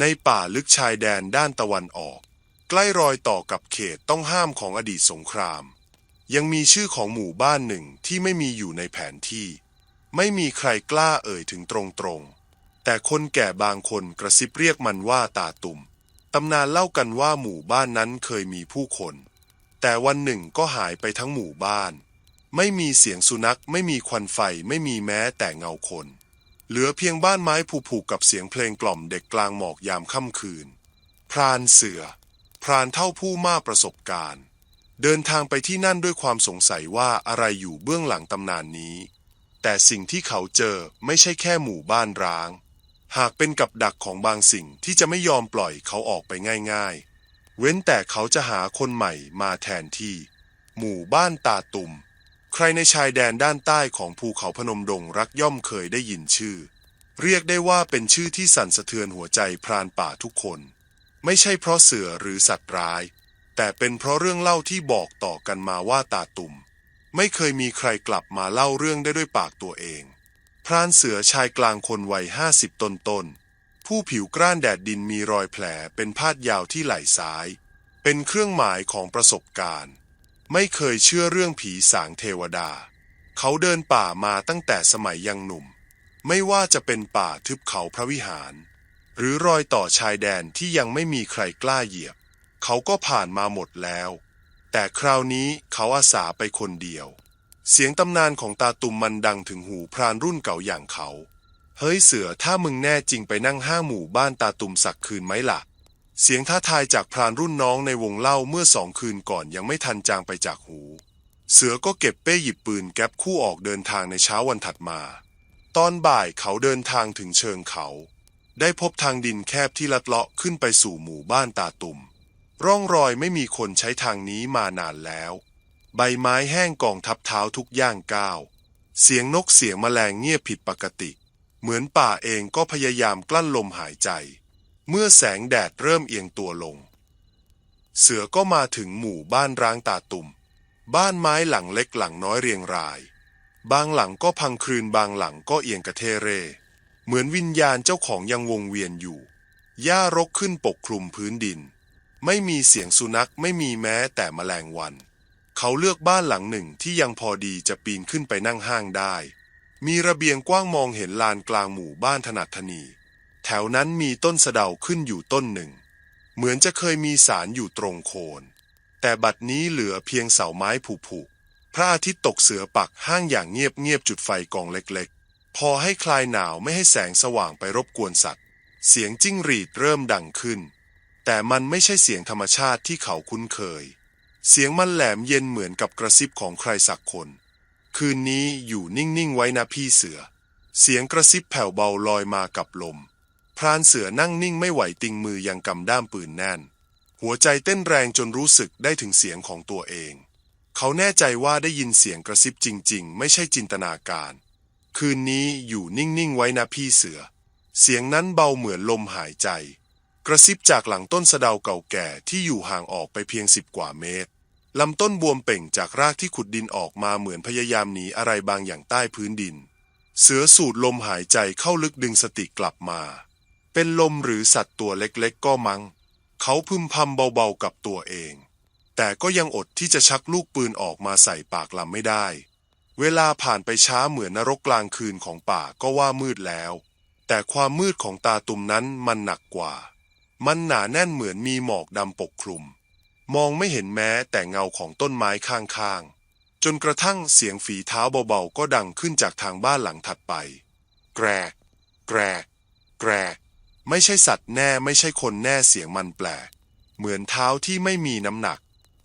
ในป่าลึกชายแดนด้านตะวันออก ใกล้รอยต่อกับเขตต้องห้ามของอดีตสงคราม ยังมีชื่อของหมู่บ้านหนึ่งที่ไม่มีอยู่ในแผนที่ ไม่มีใครกล้าเอ่ยถึงตรงๆ แต่คนแก่บางคนกระซิบเรียกมันว่าตาตุ่มตำนานเล่ากันว่าหมู่บ้านนั้นเคยมีผู้คน แต่วันหนึ่งก็หายไปทั้งหมู่บ้าน ไม่มีเสียงสุนัขไม่มีควันไฟไม่มีแม้แต่เงาคน เหลือเพียงบ้านไม้ผูกๆกับเสียงเพลงกล่อมเด็กกลางหมอกยามค่ำคืน พรานเสือ พรานเท่าผู้มาประสบการณ์ เดินทางไปที่นั่นด้วยความสงสัยว่าอะไรอยู่เบื้องหลังตำนานนี้ แต่สิ่งที่เขาเจอไม่ใช่แค่หมู่บ้านร้าง หากเป็นกับดักของบางสิ่งที่จะไม่ยอมปล่อยเขาออกไปง่ายๆ เว้นแต่เขาจะหาคนใหม่มาแทนที่ หมู่บ้านตาตุ่ม ใครในชายแดนด้านใต้ของภูเขาพนมดงรักย่อมเคยได้ยินชื่อ เรียกได้ว่าเป็นชื่อที่สั่นสะเทือนหัวใจพรานป่าทุกคน ไม่ใช่เพราะเสือหรือสัตว์ร้าย แต่เป็นเพราะเรื่องเล่าที่บอกต่อกันมาว่าตาตุ่ม ไม่เคยมีใครกลับมาเล่าเรื่องได้ด้วยปากตัวเอง พรานเสือชายกลางคนวัยห้าสิบต้นต้นผู้ผิวกร้านแดดดินมีรอยแผลเป็นพาดยาวที่ไหล่ซ้าย เป็นเครื่องหมายของประสบการณ์ ไม่เคยเชื่อเรื่องผีสางเทวดา เขาเดินป่ามาตั้งแต่สมัยยังหนุ่ม ไม่ว่าจะเป็นป่าทึบเขาพระวิหาร หรือรอยต่อชายแดนที่ยังไม่มีใครกล้าเหยียบ เขาก็ผ่านมาหมดแล้ว แต่คราวนี้เขาอาสาไปคนเดียว เสียงตำนานของตาตุ่มมันดังถึงหูพรานรุ่นเก่าอย่างเขา เฮ้ยเสือถ้ามึงแน่จริงไปนั่งห้าหมู่บ้านตาตุ่มสักคืนไหมล่ะ เสียงท้าทายจากพรานรุ่นน้องในวงเล่าเมื่อสองคืนก่อนยังไม่ทันจางไปจากหู เสือก็เก็บเป้หยิบปืนแก๊ปคู่ออกเดินทางในเช้าวันถัดมา ตอนบ่ายเขาเดินทางถึงเชิงเขา ได้พบทางดินแคบที่ลัดเลาะขึ้นไปสู่หมู่บ้านตาตุ่ม ร่องรอยไม่มีคนใช้ทางนี้มานานแล้ว ใบไม้แห้งกองทับเท้าทุกย่างก้าว เสียงนกเสียงแมลงเงียบผิดปกติ เหมือนป่าเองก็พยายามกลั้นลมหายใจ เมื่อแสงแดดเริ่มเอียงตัวลง เสือก็มาถึงหมู่บ้านร้างตาตุ่ม บ้านไม้หลังเล็กหลังน้อยเรียงราย บางหลังก็พังคลืนบางหลังก็เอียงกระเทเร เหมือนวิญญาณเจ้าของยังวงเวียนอยู่ หญ้ารกขึ้นปกคลุมพื้นดิน ไม่มีเสียงสุนัขไม่มีแม้แต่แมลงวัน เขาเลือกบ้านหลังหนึ่งที่ยังพอดีจะปีนขึ้นไปนั่งห้างได้ มีระเบียงกว้างมองเห็นลานกลางหมู่บ้านถนัดถนี แถวนั้นมีต้นสะเดาขึ้นอยู่ต้นหนึ่ง เหมือนจะเคยมีสารอยู่ตรงโคน แต่บัดนี้เหลือเพียงเสาไม้ผุๆพระอาทิตย์ตกเสือปักห้างอย่างเงียบๆจุดไฟกองเล็กๆ พอให้คลายหนาวไม่ให้แสงสว่างไปรบกวนสัตว์ เสียงจิ้งหรีดเริ่มดังขึ้น แต่มันไม่ใช่เสียงธรรมชาติที่เขาคุ้นเคย เสียงมันแหลมเย็นเหมือนกับกระซิบของใครสักคน คืนนี้อยู่นิ่งๆไว้นะพี่เสือ เสียงกระซิบแผ่วเบาลอยมากับลม พรานเสือนั่งนิ่งไม่ไหวติงมือยังกำด้ามปืนแน่น หัวใจเต้นแรงจนรู้สึกได้ถึงเสียงของตัวเอง เขาแน่ใจว่าได้ยินเสียงกระซิบจริง ๆ ไม่ใช่จินตนาการ คืนนี้อยู่นิ่ง ๆ ไว้นะพี่เสือ เสียงนั้นเบาเหมือนลมหายใจ กระซิบจากหลังต้นสะเดาเก่าแก่ที่อยู่ห่างออกไปเพียงสิบกว่าเมตรลำต้นบวมเป่งจากรากที่ขุดดินออกมาเหมือนพยายามหนีอะไรบางอย่างใต้พื้นดิน เสือสูดลมหายใจเข้าลึกดึงสติกลับมา เป็นลมหรือสัตว์ตัวเล็กๆ ก็มัง้งเขาพึมพำเบาๆกับตัวเอง แต่ก็ยังอดที่จะชักลูกปืนออกมาใส่ปากลำไม่ได้ เวลาผ่านไปช้าเหมือนนรกกลางคืนของป่าก็ว่ามืดแล้ว แต่ความมืดของตาตุ่มนั้นมันหนักกว่า มันหนาแน่นเหมือนมีหมอกดำปกคลุม มองไม่เห็นแม้แต่เงาของต้นไม้ข้างๆ จนกระทั่งเสียงฝีเท้าเบาๆก็ดังขึ้นจากทางบ้านหลังถัดไป แกรกแกรกแกรก ไม่ใช่สัตว์แน่ไม่ใช่คนแน่เสียงมันแปลก เหมือนเท้าที่ไม่มีน้ำหนัก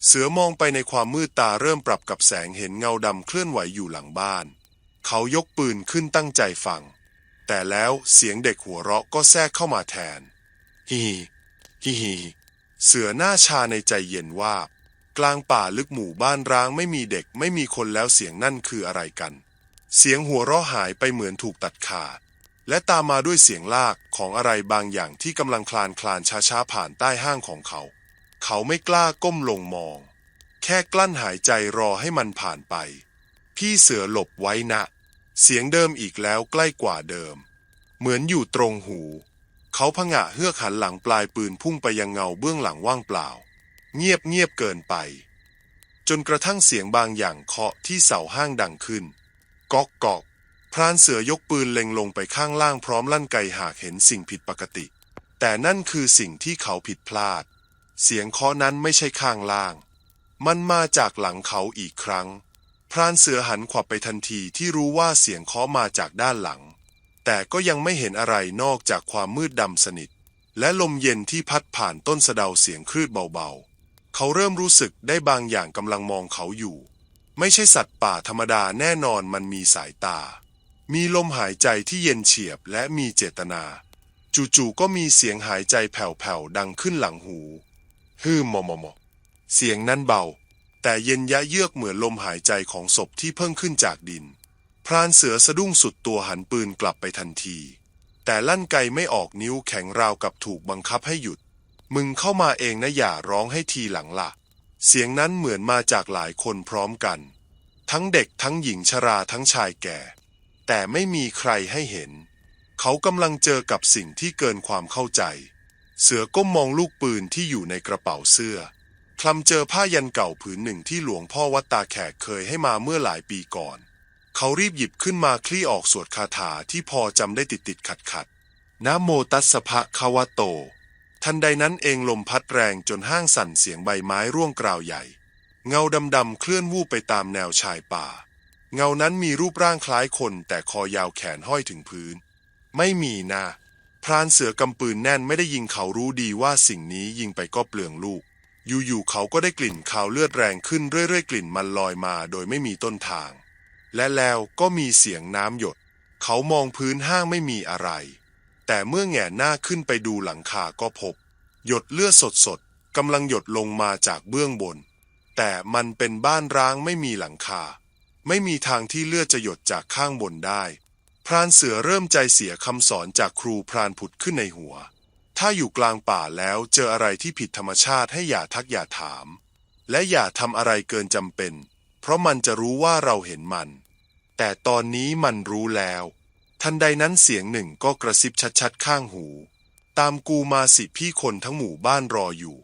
เสือมองไปในความมืดตาเริ่มปรับกับแสงเห็นเงาดำเคลื่อนไหวอยู่หลังบ้าน เขายกปืนขึ้นตั้งใจฟัง แต่แล้วเสียงเด็กหัวเราะก็แทรกเข้ามาแทน ฮีฮีฮีเสือหน้าชาในใจเย็นว่าบ กลางป่าลึกหมู่บ้านร้างไม่มีเด็กไม่มีคนแล้วเสียงนั่นคืออะไรกัน เสียงหัวเราะหายไปเหมือนถูกตัดขาด และตามมาด้วยเสียงลากของอะไรบางอย่างที่กำลังคลานคลานช้าๆผ่านใต้ห้างของเขา เขาไม่กล้าก้มลงมอง แค่กลั้นหายใจรอให้มันผ่านไป พี่เสือหลบไว้นะ เสียงเดิมอีกแล้วใกล้กว่าเดิม เหมือนอยู่ตรงหู เขาผงะเฮือกหันหลังปลายปืนพุ่งไปยังเงาเบื้องหลังว่างเปล่า เงียบเงียบเกินไป จนกระทั่งเสียงบางอย่างเคาะที่เสาห้างดังขึ้น ก๊อกก๊อก รานเสือยกปืนเล็งลงไปข้างล่างพร้อมลั่นไกหากเห็นสิ่งผิดปกติ แต่นั่นคือสิ่งที่เขาผิดพลาด เสียงเคาะนั้นไม่ใช่ข้างล่าง มันมาจากหลังเขาอีกครั้ง พรานเสือหันขวับไปทันทีที่รู้ว่าเสียงเคาะมาจากด้านหลัง แต่ก็ยังไม่เห็นอะไรนอกจากความมืดดำสนิท และลมเย็นที่พัดผ่านต้นสะเดาเสียงคลืดเบาๆ เขาเริ่มรู้สึกได้บางอย่างกำลังมองเขาอยู่ ไม่ใช่สัตว์ป่าธรรมดาแน่นอนมันมีสายตา มีลมหายใจที่เย็นเฉียบและมีเจตนา จู่ๆก็มีเสียงหายใจแผ่วๆดังขึ้นหลังหูฮืมมอมอมอเสียงนั้นเบา แต่เย็นยะเยือกเหมือนลมหายใจของศพที่เพิ่งขึ้นจากดิน พรานเสือสะดุ้งสุดตัวหันปืนกลับไปทันที แต่ลั่นไกไม่ออกนิ้วแข็งราวกับถูกบังคับให้หยุด มึงเข้ามาเองนะอย่าร้องให้ทีหลังละเสียงนั้นเหมือนมาจากหลายคนพร้อมกัน ทั้งเด็กทั้งหญิงชราทั้งชายแก่ แต่ไม่มีใครให้เห็น เขากำลังเจอกับสิ่งที่เกินความเข้าใจ เสือก้มมองลูกปืนที่อยู่ในกระเป๋าเสื้อคลำเจอผ้ายันเก่าผืนหนึ่งที่หลวงพ่อวัดตาแขกเคยให้มาเมื่อหลายปีก่อน เขารีบหยิบขึ้นมาคลี่ออกสวดคาถาที่พอจำได้ติดติดขัดขัดนะโมตัสสะภะคะวะโต ทันใดนั้นเองลมพัดแรงจนห้างสั่นเสียงใบไม้ร่วงกราวใหญ่ เงาดำๆเคลื่อนวูบไปตามแนวชายป่า เงานั้นมีรูปร่างคล้ายคนแต่คอยาวแขนห้อยถึงพื้น ไม่มีนะพรานเสือกำปืนแน่นไม่ได้ยิงเขารู้ดีว่าสิ่งนี้ยิงไปก็เปลืองลูก อยู่ๆเขาก็ได้กลิ่นคาวเลือดแรงขึ้นเรื่อยๆกลิ่นมันลอยมาโดยไม่มีต้นทาง และแล้วก็มีเสียงน้ำหยด เขามองพื้นห้างไม่มีอะไร แต่เมื่อแหงนหน้าขึ้นไปดูหลังคาก็พบ หยดเลือดสดๆกำลังหยดลงมาจากเบื้องบน แต่มันเป็นบ้านร้างไม่มีหลังคา ไม่มีทางที่เลือดจะหยดจากข้างบนได้ พรานเสือเริ่มใจเสียคำสอนจากครูพรานผุดขึ้นในหัว ถ้าอยู่กลางป่าแล้วเจออะไรที่ผิดธรรมชาติให้อย่าทักอย่าถาม และอย่าทำอะไรเกินจำเป็น เพราะมันจะรู้ว่าเราเห็นมัน แต่ตอนนี้มันรู้แล้ว ทันใดนั้นเสียงหนึ่งก็กระซิบชัดๆข้างหู ตามกูมาสิพี่คนทั้งหมู่บ้านรออยู่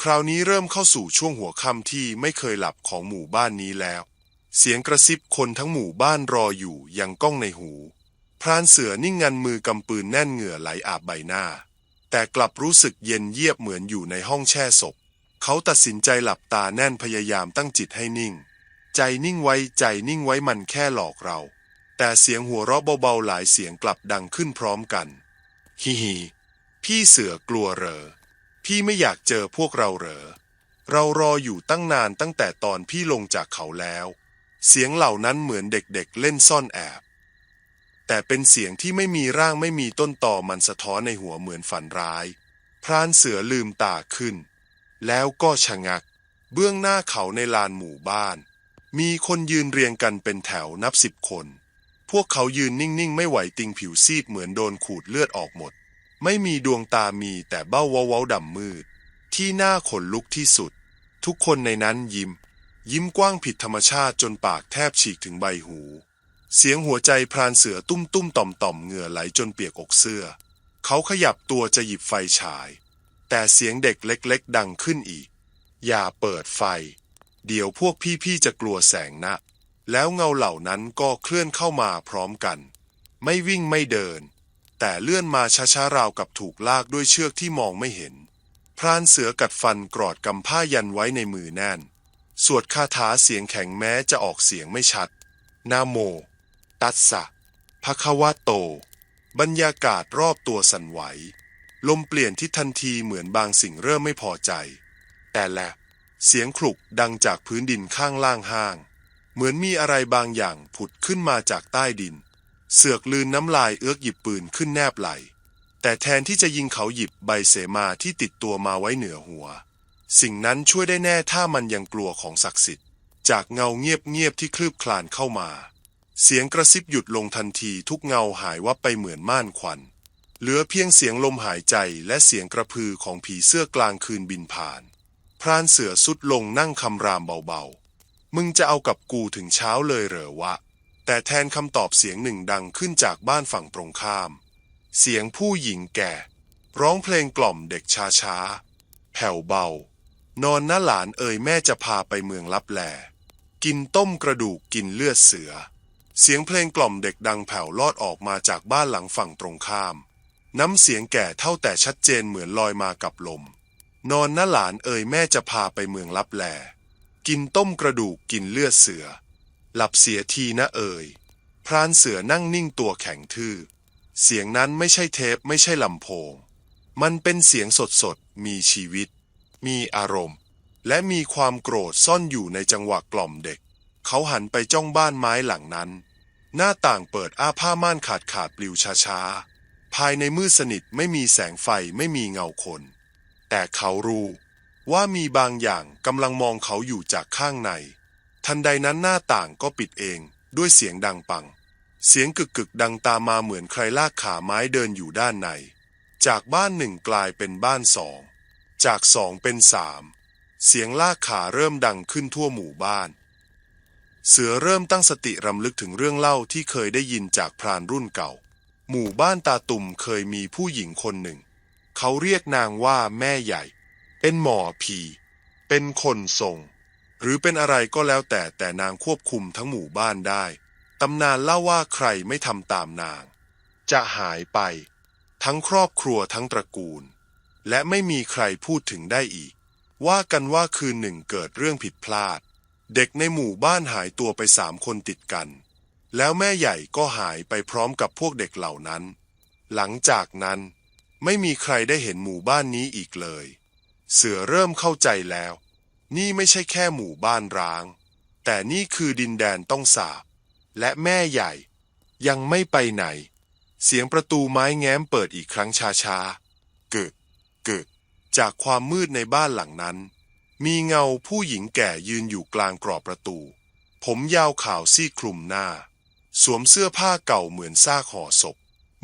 คราวนี้เริ่มเข้าสู่ช่วงหัวค่ำที่ไม่เคยหลับของหมู่บ้านนี้แล้ว เสียงกระซิบคนทั้งหมู่บ้านรออยู่ยังก้องในหู พรานเสือนิ่งงันมือกำปืนแน่นเหงื่อไหลอาบใบหน้า แต่กลับรู้สึกเย็นเยียบเหมือนอยู่ในห้องแช่ศพ เขาตัดสินใจหลับตาแน่นพยายามตั้งจิตให้นิ่ง ใจนิ่งไว้ใจนิ่งไว้มันแค่หลอกเรา แต่เสียงหัวเราะเบาๆหลายเสียงกลับดังขึ้นพร้อมกันฮิฮิพี่เสือกลัวเหรอ พี่ไม่อยากเจอพวกเราเหรอ เรารออยู่ตั้งนานตั้งแต่ตอนพี่ลงจากเขาแล้ว เสียงเหล่านั้นเหมือนเด็กๆเล่นซ่อนแอบ แต่เป็นเสียงที่ไม่มีร่างไม่มีต้นต่อมันสะท้อนในหัวเหมือนฝันร้าย พรานเสือลืมตาขึ้น แล้วก็ชะงัก เบื้องหน้าเขาในลานหมู่บ้าน มีคนยืนเรียงกันเป็นแถวนับสิบคน พวกเขายืนนิ่งๆ ไม่ไหวติงผิวซีดเหมือนโดนขูดเลือดออกหมด ไม่มีดวงตามีแต่เบ้าเว้าดำมืด ที่หน้าขนลุกที่สุด ทุกคนในนั้นยิ้ม ยิ้มกว้างผิดธรรมชาติจนปากแทบฉีกถึงใบหู เสียงหัวใจพรานเสือตุ้มตุ้มต่อมต่อมๆเหงื่อไหลจนเปียกอกเสื้อ เขาขยับตัวจะหยิบไฟฉาย แต่เสียงเด็กเล็กๆ ดังขึ้นอีก อย่าเปิดไฟ เดี๋ยวพวกพี่ๆจะกลัวแสงนะ แล้วเงาเหล่านั้นก็เคลื่อนเข้ามาพร้อมกัน ไม่วิ่งไม่เดิน แต่เลื่อนมาช้าๆราวกับถูกลากด้วยเชือกที่มองไม่เห็น พรานเสือกัดฟันกรอดกำผ้ายันไว้ในมือแน่น สวดคาถาเสียงแข็งแม้จะออกเสียงไม่ชัด นาโม ตัสสะภะคะวะโต บรรยากาศรอบตัวสั่นไหว ลมเปลี่ยนทิศทันทีเหมือนบางสิ่งเริ่มไม่พอใจ แต่แลบเสียงคลุกดังจากพื้นดินข้างล่างห้าง เหมือนมีอะไรบางอย่างผุดขึ้นมาจากใต้ดิน เสือกลืนน้ำลายเอื้อกหยิบปืนขึ้นแนบไหล แต่แทนที่จะยิงเขาหยิบใบเสมาที่ติดตัวมาไว้เหนือหัว สิ่งนั้นช่วยได้แน่ถ้ามันยังกลัวของศักดิ์สิทธิ์ จากเงาเงียบๆที่คลืบคลานเข้ามา เสียงกระซิบหยุดลงทันทีทุกเงาหายวับไปเหมือนม่านควัน เหลือเพียงเสียงลมหายใจและเสียงกระพือของผีเสื้อกลางคืนบินผ่าน พรานเสือสุดลงนั่งคำรามเบาๆ มึงจะเอากับกูถึงเช้าเลยเหรอวะ แต่แทนคำตอบเสียงหนึ่งดังขึ้นจากบ้านฝั่งตรงข้าม เสียงผู้หญิงแก่ ร้องเพลงกล่อมเด็กช้าๆแผ่วเบา นอนนะหลานเอ่ยแม่จะพาไปเมืองลับแล กินต้มกระดูกกินเลือดเสือ เสียงเพลงกล่อมเด็กดังแผ่วลอดออกมาจากบ้านหลังฝั่งตรงข้าม น้ำเสียงแก่เท่าแต่ชัดเจนเหมือนลอยมากับลม นอนนะหลานเอ่ยแม่จะพาไปเมืองลับแล กินต้มกระดูกกินเลือดเสือ หลับเสียทีนะเอ่ย พรานเสือนั่งนิ่งตัวแข็งทื่อ เสียงนั้นไม่ใช่เทปไม่ใช่ลำโพง มันเป็นเสียงสดสดๆมีชีวิต มีอารมณ์ และมีความโกรธซ่อนอยู่ในจังหวะกล่อมเด็ก เขาหันไปจ้องบ้านไม้หลังนั้น หน้าต่างเปิดอ้าผ้าม่านขาดขาดปลิวช้าๆ ภายในมืดสนิทไม่มีแสงไฟไม่มีเงาคน แต่เขารู้ว่ามีบางอย่างกำลังมองเขาอยู่จากข้างใน ทันใดนั้นหน้าต่างก็ปิดเองด้วยเสียงดังปัง เสียงกึกกึกดังตามมาเหมือนใครลากขาไม้เดินอยู่ด้านใน จากบ้านหนึ่งกลายเป็นบ้านสอง จากสองเป็นสามเสียงลากขาเริ่มดังขึ้นทั่วหมู่บ้าน เสือเริ่มตั้งสติรำลึกถึงเรื่องเล่าที่เคยได้ยินจากพรานรุ่นเก่า หมู่บ้านตาตุ่มเคยมีผู้หญิงคนหนึ่ง เขาเรียกนางว่าแม่ใหญ่ เป็นหมอผี เป็นคนทรง หรือเป็นอะไรก็แล้วแต่แต่นางควบคุมทั้งหมู่บ้านได้ ตำนานเล่าว่าใครไม่ทำตามนาง จะหายไป ทั้งครอบครัวทั้งตระกูล และไม่มีใครพูดถึงได้อีก ว่ากันว่าคืนหนึ่งเกิดเรื่องผิดพลาด เด็กในหมู่บ้านหายตัวไปสามคนติดกัน แล้วแม่ใหญ่ก็หายไปพร้อมกับพวกเด็กเหล่านั้น หลังจากนั้นไม่มีใครได้เห็นหมู่บ้านนี้อีกเลย เสือเริ่มเข้าใจแล้ว นี่ไม่ใช่แค่หมู่บ้านร้าง แต่นี่คือดินแดนต้องสาบ และแม่ใหญ่ ยังไม่ไปไหน เสียงประตูไม้แง้มเปิดอีกครั้งช้าๆเกิด เกิดจากความมืดในบ้านหลังนั้น มีเงาผู้หญิงแก่ยืนอยู่กลางกรอบประตู ผมยาวขาวซี่คลุมหน้า สวมเสื้อผ้าเก่าเหมือนซากห่อศพ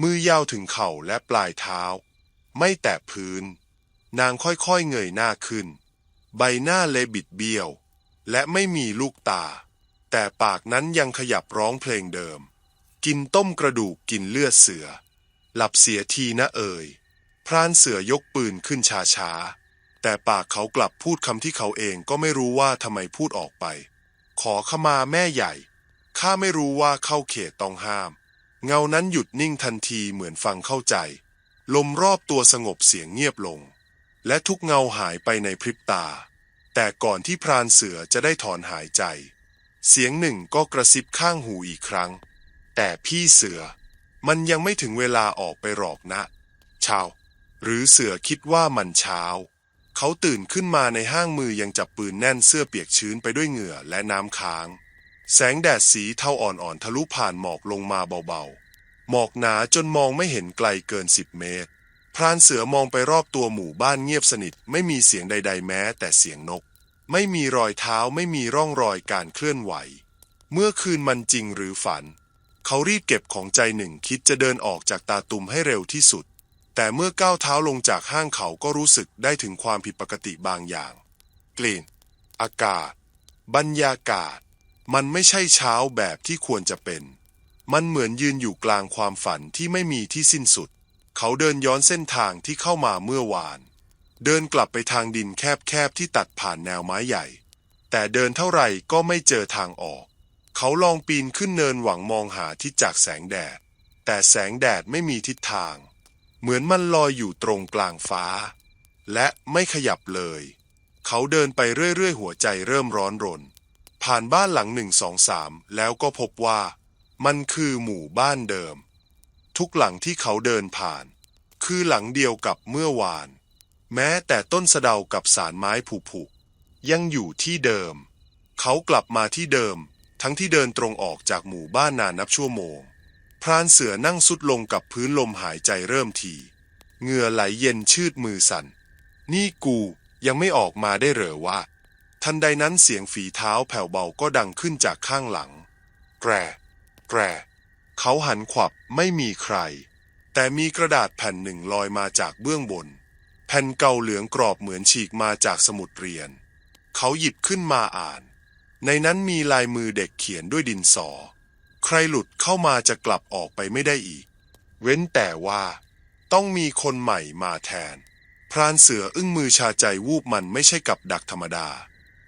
มือยาวถึงเข่าและปลายเท้า ไม่แตะพื้น นางค่อยๆเงยหน้าขึ้น ใบหน้าเลบิดเบี้ยว และไม่มีลูกตา แต่ปากนั้นยังขยับร้องเพลงเดิม กินต้มกระดูกกินเลือดเสือ หลับเสียทีนะเอ่ย พรานเสือยกปืนขึ้นช้าๆ แต่ปากเขากลับพูดคำที่เขาเองก็ไม่รู้ว่าทำไมพูดออกไป ขอขมาแม่ใหญ่ ข้าไม่รู้ว่าเข้าเขตต้องห้าม เงานั้นหยุดนิ่งทันทีเหมือนฟังเข้าใจ ลมรอบตัวสงบเสียงเงียบลง และทุกเงาหายไปในพริบตา แต่ก่อนที่พรานเสือจะได้ถอนหายใจ เสียงหนึ่งก็กระซิบข้างหูอีกครั้ง แต่พี่เสือ มันยังไม่ถึงเวลาออกไปหรอกนะ ชาว หรือเสือคิดว่ามันเช้า เขาตื่นขึ้นมาในห้างมือยังจับปืนแน่นเสื้อเปียกชื้นไปด้วยเหงื่อและน้ำค้าง แสงแดดสีเทาอ่อนๆทะลุผ่านหมอกลงมาเบาๆ หมอกหนาจนมองไม่เห็นไกลเกินสิบเมตร พรานเสือมองไปรอบตัวหมู่บ้านเงียบสนิทไม่มีเสียงใด ๆ แม้แต่เสียงนก ไม่มีรอยเท้าไม่มีร่องรอยการเคลื่อนไหว เมื่อคืนมันจริงหรือฝัน เขารีบเก็บของใจหนึ่งคิดจะเดินออกจากตาตุมให้เร็วที่สุด แต่เมื่อก้าวเท้าลงจากห้างเขาก็รู้สึกได้ถึงความผิดปกติบางอย่าง กลิ่น อากาศ บรรยากาศ มันไม่ใช่เช้าแบบที่ควรจะเป็น มันเหมือนยืนอยู่กลางความฝันที่ไม่มีที่สิ้นสุด เขาเดินย้อนเส้นทางที่เข้ามาเมื่อวาน เดินกลับไปทางดินแคบๆที่ตัดผ่านแนวไม้ใหญ่ แต่เดินเท่าไหร่ก็ไม่เจอทางออก เขาลองปีนขึ้นเนินหวังมองหาทิศจากแสงแดด แต่แสงแดดไม่มีทิศทาง เหมือนมันลอยอยู่ตรงกลางฟ้า และไม่ขยับเลย เขาเดินไปเรื่อยๆ หัวใจเริ่มร้อนรน ผ่านบ้านหลังหนึ่งสองสามแล้วก็พบว่า มันคือหมู่บ้านเดิม ทุกหลังที่เขาเดินผ่าน คือหลังเดียวกับเมื่อวาน แม้แต่ต้นสะเดากับสารไม้ผุๆยังอยู่ที่เดิม เขากลับมาที่เดิม ทั้งที่เดินตรงออกจากหมู่บ้านนานนับชั่วโมง พรานเสือนั่งสุดลงกับพื้นลมหายใจเริ่มทีเหงื่อไหลเย็นชืดมือสั่น นี่กูยังไม่ออกมาได้เหรอวะ ทันใดนั้นเสียงฝีเท้าแผ่วเบาก็ดังขึ้นจากข้างหลัง แกร แกร เขาหันขวับไม่มีใคร แต่มีกระดาษแผ่นหนึ่งลอยมาจากเบื้องบน แผ่นเก่าเหลืองกรอบเหมือนฉีกมาจากสมุดเรียน เขาหยิบขึ้นมาอ่าน ในนั้นมีลายมือเด็กเขียนด้วยดินสอ ใครหลุดเข้ามาจะกลับออกไปไม่ได้อีก เว้นแต่ว่า ต้องมีคนใหม่มาแทน พรานเสืออึ้งมือชาใจวูบมันไม่ใช่กับดักธรรมดา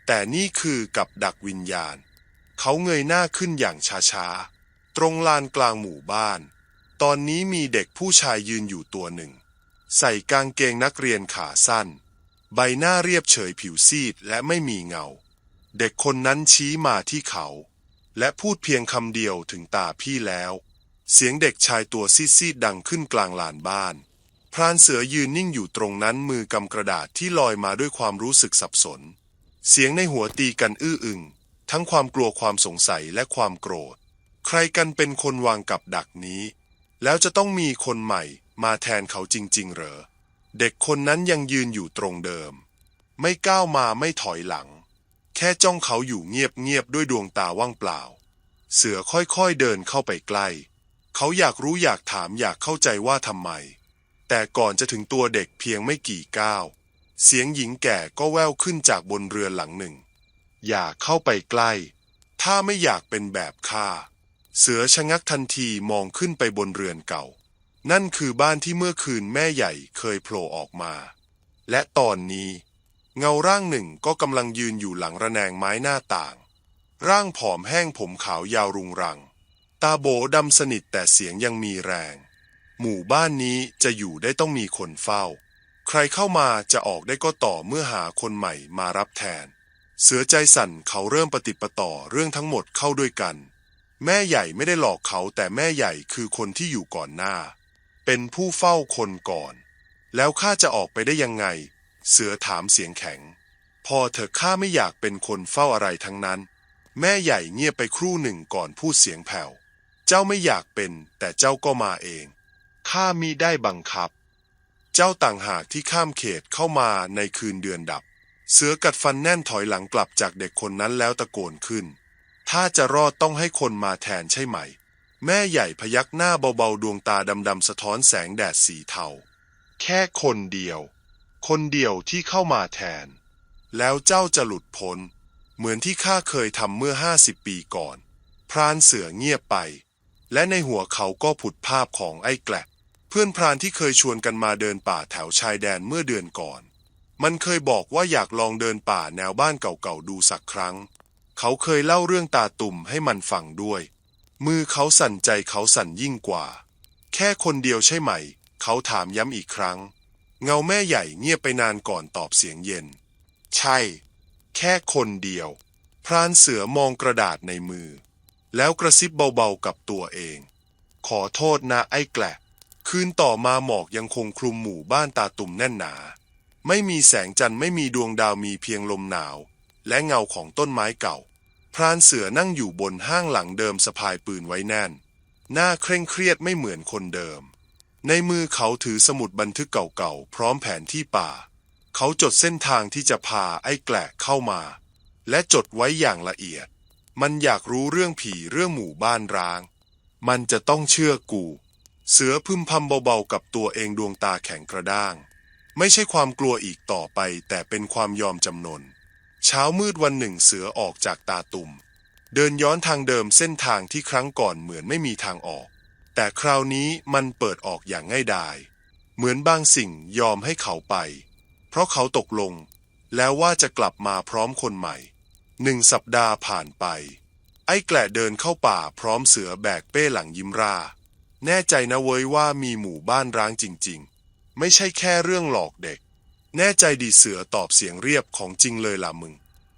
แต่นี่คือกับดักวิญญาณ เขาเงยหน้าขึ้นอย่างช้าๆ ตรงลานกลางหมู่บ้าน ตอนนี้มีเด็กผู้ชายยืนอยู่ตัวหนึ่ง ใส่กางเกงนักเรียนขาสั้น ใบหน้าเรียบเฉยผิวซีดและไม่มีเงา เด็กคนนั้นชี้มาที่เขา และพูดเพียงคำเดียวถึงตาพี่แล้ว เสียงเด็กชายตัวซีดๆดังขึ้นกลางลานบ้าน พรานเสือยืนนิ่งอยู่ตรงนั้นมือกำกระดาษที่ลอยมาด้วยความรู้สึกสับสน เสียงในหัวตีกันอื้ออึง ทั้งความกลัวความสงสัยและความโกรธ ใครกันเป็นคนวางกับดักนี้ แล้วจะต้องมีคนใหม่มาแทนเขาจริง ๆ เหรอ เด็กคนนั้นยังยืนอยู่ตรงเดิม ไม่ก้าวมาไม่ถอยหลัง แค่จ้องเขาอยู่เงียบๆด้วยดวงตาว่างเปล่า เสือค่อยๆเดินเข้าไปใกล้ เขาอยากรู้อยากถามอยากเข้าใจว่าทำไม แต่ก่อนจะถึงตัวเด็กเพียงไม่กี่ก้าว เสียงหญิงแก่ก็แว่วขึ้นจากบนเรือหลังหนึ่ง อย่าเข้าไปใกล้ ถ้าไม่อยากเป็นแบบข้า เสือชะงักทันทีมองขึ้นไปบนเรือนเก่า นั่นคือบ้านที่เมื่อคืนแม่ใหญ่เคยโผล่ออกมา และตอนนี้ เงาร่างหนึ่งก็กำลังยืนอยู่หลังระแนงไม้หน้าต่าง ร่างผอมแห้งผมขาวยาวรุงรัง ตาโบดำสนิทแต่เสียงยังมีแรง หมู่บ้านนี้จะอยู่ได้ต้องมีคนเฝ้า ใครเข้ามาจะออกได้ก็ต่อเมื่อหาคนใหม่มารับแทน เสือใจสั่นเขาเริ่มปฏิปต่อเรื่องทั้งหมดเข้าด้วยกัน แม่ใหญ่ไม่ได้หลอกเขาแต่แม่ใหญ่คือคนที่อยู่ก่อนหน้า เป็นผู้เฝ้าคนก่อน แล้วข้าจะออกไปได้ยังไง เสือถามเสียงแข็ง พอเถอข้าไม่อยากเป็นคนเฝ้าอะไรทั้งนั้น แม่ใหญ่เงียบไปครู่หนึ่งก่อนพูดเสียงแผ่ว เจ้าไม่อยากเป็น แต่เจ้าก็มาเอง ข้ามิได้บังคับ เจ้าต่างหากที่ข้ามเขตเข้ามาในคืนเดือนดับ เสือกัดฟันแน่นถอยหลังกลับจากเด็กคนนั้นแล้วตะโกนขึ้น ถ้าจะรอดต้องให้คนมาแทนใช่ไหม แม่ใหญ่พยักหน้าเบาๆดวงตาดำๆสะท้อนแสงแดดสีเทา แค่คนเดียว คนเดียวที่เข้ามาแทน แล้วเจ้าจะหลุดพ้น เหมือนที่ข้าเคยทำเมื่อห้าสิบปีก่อน พรานเสือเงียบไป และในหัวเขาก็ผุดภาพของไอ้แกลบเพื่อนพรานที่เคยชวนกันมาเดินป่าแถวชายแดนเมื่อเดือนก่อน มันเคยบอกว่าอยากลองเดินป่าแนวบ้านเก่าๆดูสักครั้ง เขาเคยเล่าเรื่องตาตุ่มให้มันฟังด้วย มือเขาสั่นใจเขาสั่นยิ่งกว่า แค่คนเดียวใช่ไหม เขาถามย้ำอีกครั้ง เงาแม่ใหญ่เงียบไปนานก่อนตอบเสียงเย็น ใช่ แค่คนเดียว พรานเสือมองกระดาษในมือ แล้วกระซิบเบาๆกับตัวเอง ขอโทษนะไอ้แกละคืนต่อมาหมอกยังคงคลุมหมู่บ้านตาตุ่มแน่นหนา ไม่มีแสงจันทร์ไม่มีดวงดาวมีเพียงลมหนาว และเงาของต้นไม้เก่า พรานเสือนั่งอยู่บนห้างหลังเดิมสะพายปืนไว้แน่น หน้าเคร่งเครียดไม่เหมือนคนเดิม ในมือเขาถือสมุดบันทึกเก่าๆ พร้อมแผนที่ป่า เขาจดเส้นทางที่จะพาไอ้แกลกเข้ามา และจดไว้อย่างละเอียด มันอยากรู้เรื่องผีเรื่องหมู่บ้านร้าง มันจะต้องเชื่อกู เสือพึมพำเบาๆกับตัวเองดวงตาแข็งกระด้าง ไม่ใช่ความกลัวอีกต่อไป แต่เป็นความยอมจำนน เช้ามืดวันหนึ่งเสือออกจากตาตุ่ม เดินย้อนทางเดิมเส้นทางที่ครั้งก่อนเหมือนไม่มีทางออก แต่คราวนี้มันเปิดออกอย่างง่ายดาย เหมือนบางสิ่งยอมให้เขาไป เพราะเขาตกลง แล้วว่าจะกลับมาพร้อมคนใหม่ หนึ่งสัปดาห์ผ่านไป ไอ้แกละเดินเข้าป่าพร้อมเสือแบกเป้หลังยิ้มราแน่ใจนะเว้ยว่ามีหมู่บ้านร้างจริง ๆ ไม่ใช่แค่เรื่องหลอกเด็ก แน่ใจดีเสือตอบเสียงเรียบของจริงเลยล่ะมึง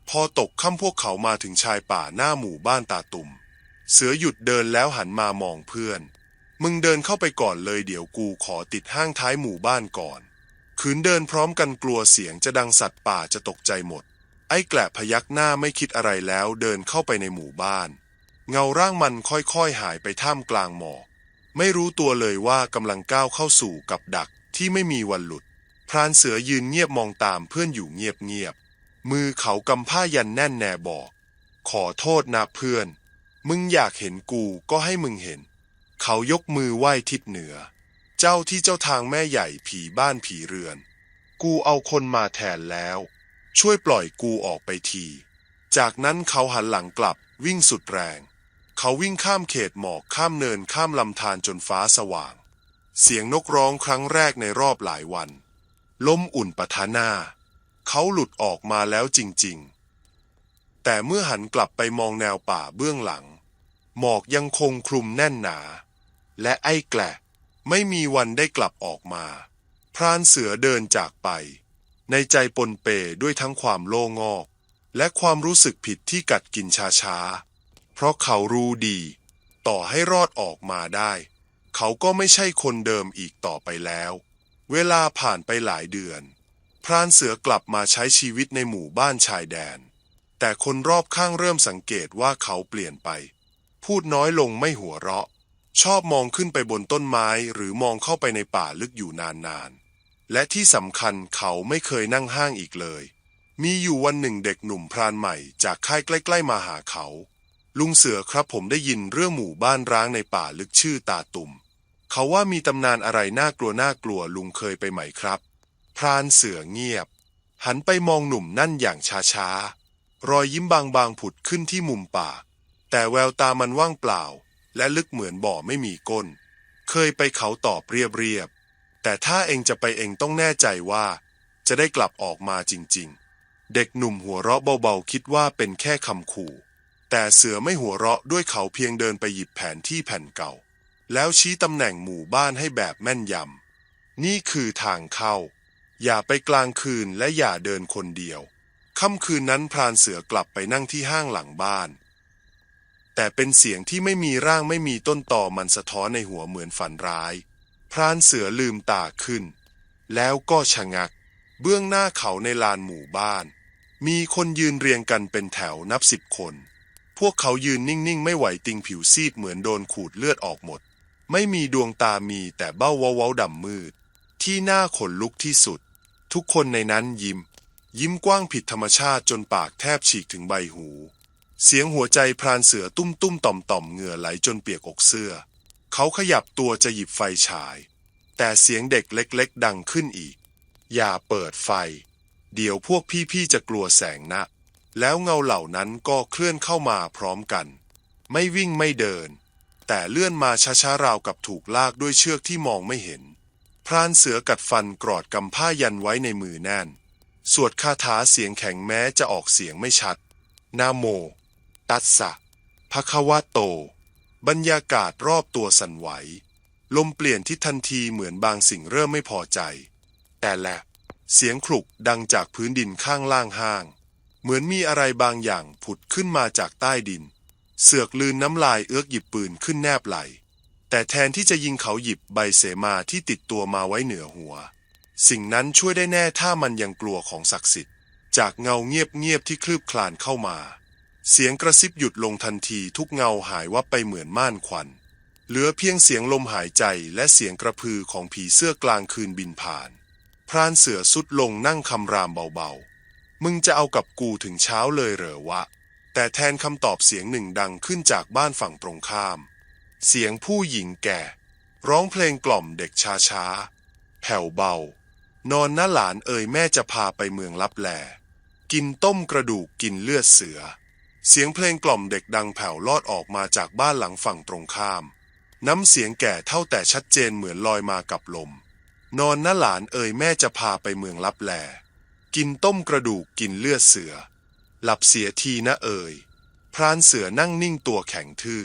พอตกค่ำพวกเขามาถึงชายป่าหน้าหมู่บ้านตาตุ่ม เสือหยุดเดินแล้วหันมามองเพื่อน มึงเดินเข้าไปก่อนเลยเดี๋ยวกูขอติดห้างท้ายหมู่บ้านก่อนขืนเดินพร้อมกันกลัวเสียงจะดังสัตว์ป่าจะตกใจหมด ไอ้แกละพยักหน้าไม่คิดอะไรแล้วเดินเข้าไปในหมู่บ้าน เงาร่างมันค่อยๆหายไปท่ามกลางหมอกไม่รู้ตัวเลยว่ากำลังก้าวเข้าสู่กับดักที่ไม่มีวันหลุด พรานเสือยืนเงียบมองตามเพื่อนอยู่เงียบๆมือเขากำผ้ายันแน่นแน่บอก ขอโทษนะเพื่อน มึงอยากเห็นกูก็ให้มึงเห็น เขายกมือไหว้ทิศเหนือ เจ้าที่เจ้าทางแม่ใหญ่ผีบ้านผีเรือน กูเอาคนมาแทนแล้ว ช่วยปล่อยกูออกไปที จากนั้นเขาหันหลังกลับวิ่งสุดแรง เขาวิ่งข้ามเขตหมอกข้ามเนินข้ามลำธารจนฟ้าสว่าง เสียงนกร้องครั้งแรกในรอบหลายวัน ลมอุ่นปะทะหน้า เขาหลุดออกมาแล้วจริง ๆ แต่เมื่อหันกลับไปมองแนวป่าเบื้องหลัง หมอกยังคงคลุมแน่นหนา และไอ้แกละไม่มีวันได้กลับออกมา พรานเสือเดินจากไป ในใจปนเปด้วยทั้งความโล่งอก และความรู้สึกผิดที่กัดกินช้าๆ เพราะเขารู้ดี ต่อให้รอดออกมาได้ เขาก็ไม่ใช่คนเดิมอีกต่อไปแล้ว เวลาผ่านไปหลายเดือน พรานเสือกลับมาใช้ชีวิตในหมู่บ้านชายแดน แต่คนรอบข้างเริ่มสังเกตว่าเขาเปลี่ยนไป พูดน้อยลงไม่หัวเราะ ชอบมองขึ้นไปบนต้นไม้หรือมองเข้าไปในป่าลึกอยู่นานๆ และที่สำคัญเขาไม่เคยนั่งห้างอีกเลย มีอยู่วันหนึ่งเด็กหนุ่มพรานใหม่จากค่ายใกล้ๆมาหาเขา ลุงเสือครับผมได้ยินเรื่องหมู่บ้านร้างในป่าลึกชื่อตาตุ่ม เขาว่ามีตำนานอะไรน่ากลัวน่ากลัวลุงเคยไปไหมครับ พรานเสือเงียบ หันไปมองหนุ่มนั่นอย่างช้าๆรอยยิ้มบางๆผุดขึ้นที่มุมปาก แต่แววตามันว่างเปล่า และลึกเหมือนบ่อไม่มีก้น เคยไปเขาตอบเรียบๆ แต่ถ้าเองจะไปเองต้องแน่ใจว่า จะได้กลับออกมาจริง ๆ เด็กหนุ่มหัวเราะเบาๆ คิดว่าเป็นแค่คำขู่ แต่เสือไม่หัวเราะด้วยเขาเพียงเดินไปหยิบแผนที่แผ่นเก่า แล้วชี้ตำแหน่งหมู่บ้านให้แบบแม่นยำ นี่คือทางเข้า อย่าไปกลางคืนและอย่าเดินคนเดียว ค่ำคืนนั้นพรานเสือกลับไปนั่งที่ห้างหลังบ้าน แต่เป็นเสียงที่ไม่มีร่างไม่มีต้นต่อมันสะท้อนในหัวเหมือนฝันร้าย พรานเสือลืมตาขึ้น แล้วก็ชะงัก เบื้องหน้าเขาในลานหมู่บ้าน มีคนยืนเรียงกันเป็นแถวนับสิบคน พวกเขายืนนิ่งๆ ไม่ไหวติงผิวซีดเหมือนโดนขูดเลือดออกหมด ไม่มีดวงตามีแต่เบ้าเว้าดำมืด ที่หน้าขนลุกที่สุด ทุกคนในนั้นยิ้ม ยิ้มกว้างผิดธรรมชาติจนปากแทบฉีกถึงใบหู เสียงหัวใจพรานเสือตุ้มตุ้มต่อมต่อมเหงื่อไหลจนเปียกอกเสื้อ เขาขยับตัวจะหยิบไฟฉาย แต่เสียงเด็กเล็กๆ ดังขึ้นอีก อย่าเปิดไฟ เดี๋ยวพวกพี่ๆจะกลัวแสงนะ แล้วเงาเหล่านั้นก็เคลื่อนเข้ามาพร้อมกัน ไม่วิ่งไม่เดิน แต่เลื่อนมาช้าๆราวกับถูกลากด้วยเชือกที่มองไม่เห็น พรานเสือกัดฟันกรอดกำผ้ายันไว้ในมือแน่น สวดคาถาเสียงแข็งแม้จะออกเสียงไม่ชัดนาโม ตัสสะภะควะโต บรรยากาศรอบตัวสั่นไหว ลมเปลี่ยนทิศทันทีเหมือนบางสิ่งเริ่มไม่พอใจ แต่แหละ เสียงคลุกดังจากพื้นดินข้างล่างห้าง เหมือนมีอะไรบางอย่างผุดขึ้นมาจากใต้ดิน เสือกลืนน้ำลายเอื้อกหยิบปืนขึ้นแนบไหล แต่แทนที่จะยิงเขาหยิบใบเสมาที่ติดตัวมาไว้เหนือหัว สิ่งนั้นช่วยได้แน่ถ้ามันยังกลัวของศักดิ์สิทธิ์ จากเงาเงียบๆที่คลืบคลานเข้ามา เสียงกระซิบหยุดลงทันทีทุกเงาหายวับไปเหมือนม่านควัน เหลือเพียงเสียงลมหายใจและเสียงกระพือของผีเสื้อกลางคืนบินผ่าน พรานเสือสุดลงนั่งคำรามเบาๆ มึงจะเอากับกูถึงเช้าเลยเหรอวะ แต่แทนคำตอบเสียงหนึ่งดังขึ้นจากบ้านฝั่งตรงข้าม เสียงผู้หญิงแก่ ร้องเพลงกล่อมเด็กช้าๆ แผ่วเบา นอนน้าหลานเอ่ยแม่จะพาไปเมืองลับแล กินต้มกระดูกกินเลือดเสือ เสียงเพลงกล่อมเด็กดังแผ่วลอดออกมาจากบ้านหลังฝั่งตรงข้าม น้ำเสียงแก่เท่าแต่ชัดเจนเหมือนลอยมากับลม นอนน้าหลานเอ่ยแม่จะพาไปเมืองลับแล กินต้มกระดูกกินเลือดเสือ หลับเสียทีนะเอ่ย พรานเสือนั่งนิ่งตัวแข็งทื่อ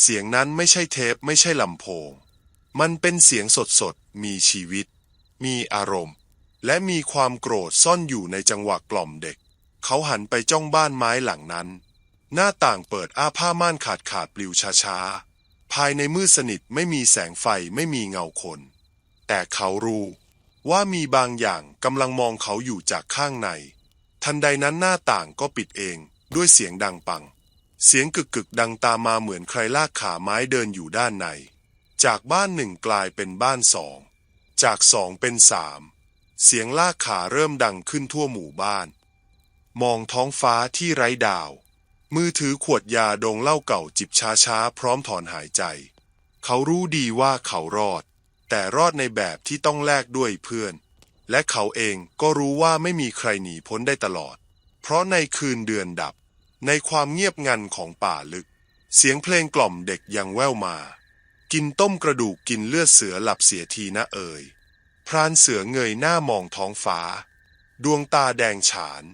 เสียงนั้นไม่ใช่เทปไม่ใช่ลำโพง มันเป็นเสียงสดสดๆมีชีวิต มีอารมณ์ และมีความโกรธซ่อนอยู่ในจังหวะกล่อมเด็ก เขาหันไปจ้องบ้านไม้หลังนั้น หน้าต่างเปิดอ้าผ้าม่านขาดขาดปลิวช้าๆ ภายในมืดสนิทไม่มีแสงไฟไม่มีเงาคน แต่เขารู้ ว่ามีบางอย่างกำลังมองเขาอยู่จากข้างใน ทันใดนั้นหน้าต่างก็ปิดเองด้วยเสียงดังปัง เสียงกึกกึกดังตามมาเหมือนใครลากขาไม้เดินอยู่ด้านใน จากบ้านหนึ่งกลายเป็นบ้านสอง จากสองเป็นสาม เสียงลากขาเริ่มดังขึ้นทั่วหมู่บ้าน มองท้องฟ้าที่ไร้ดาว มือถือขวดยาดองเหล้าเก่าจิบช้าๆ พร้อมถอนหายใจ เขารู้ดีว่าเขารอด แต่รอดในแบบที่ต้องแลกด้วยเพื่อน และเขาเองก็รู้ว่าไม่มีใครหนีพ้นได้ตลอด เพราะในคืนเดือนดับ ในความเงียบงันของป่าลึก เสียงเพลงกล่อมเด็กยังแว่วมา กินต้มกระดูกกินเลือดเสือหลับเสียทีนะเอ่ยพรานเสือเงยหน้ามองท้องฟ้า ดวงตาแดงฉาน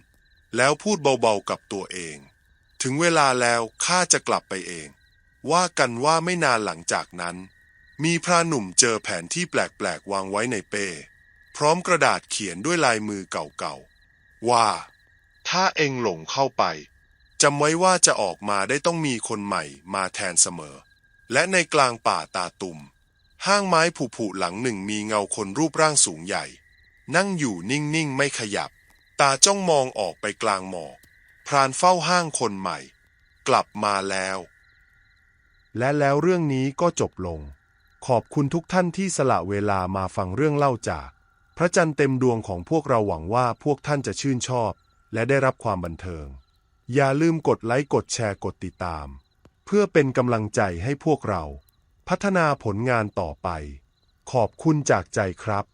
แล้วพูดเบาๆกับตัวเอง ถึงเวลาแล้วข้าจะกลับไปเอง ว่ากันว่าไม่นานหลังจากนั้น มีพรานหนุ่มเจอแผนที่แปลกๆ วางไว้ในเป้ พร้อมกระดาษเขียนด้วยลายมือเก่าๆ ว่า ถ้าเองหลงเข้าไปจำไว้ว่าจะออกมาได้ต้องมีคนใหม่มาแทนเสมอ และในกลางป่าตาตุ่มห้างไม้ผุๆหลังหนึ่งมีเงาคนรูปร่างสูงใหญ่ นั่งอยู่นิ่งๆ ไม่ขยับ ตาจ้องมองออกไปกลางหมอก พรานเฝ้าห้างคนใหม่ กลับมาแล้ว และแล้วเรื่องนี้ก็จบลง ขอบคุณทุกท่านที่สละเวลามาฟังเรื่องเล่าจาก พระจันทร์เต็มดวงของพวกเราหวังว่าพวกท่านจะชื่นชอบ และได้รับความบันเทิง อย่าลืมกดไลค์กดแชร์กดติดตาม เพื่อเป็นกำลังใจให้พวกเรา พัฒนาผลงานต่อไป ขอบคุณจากใจครับ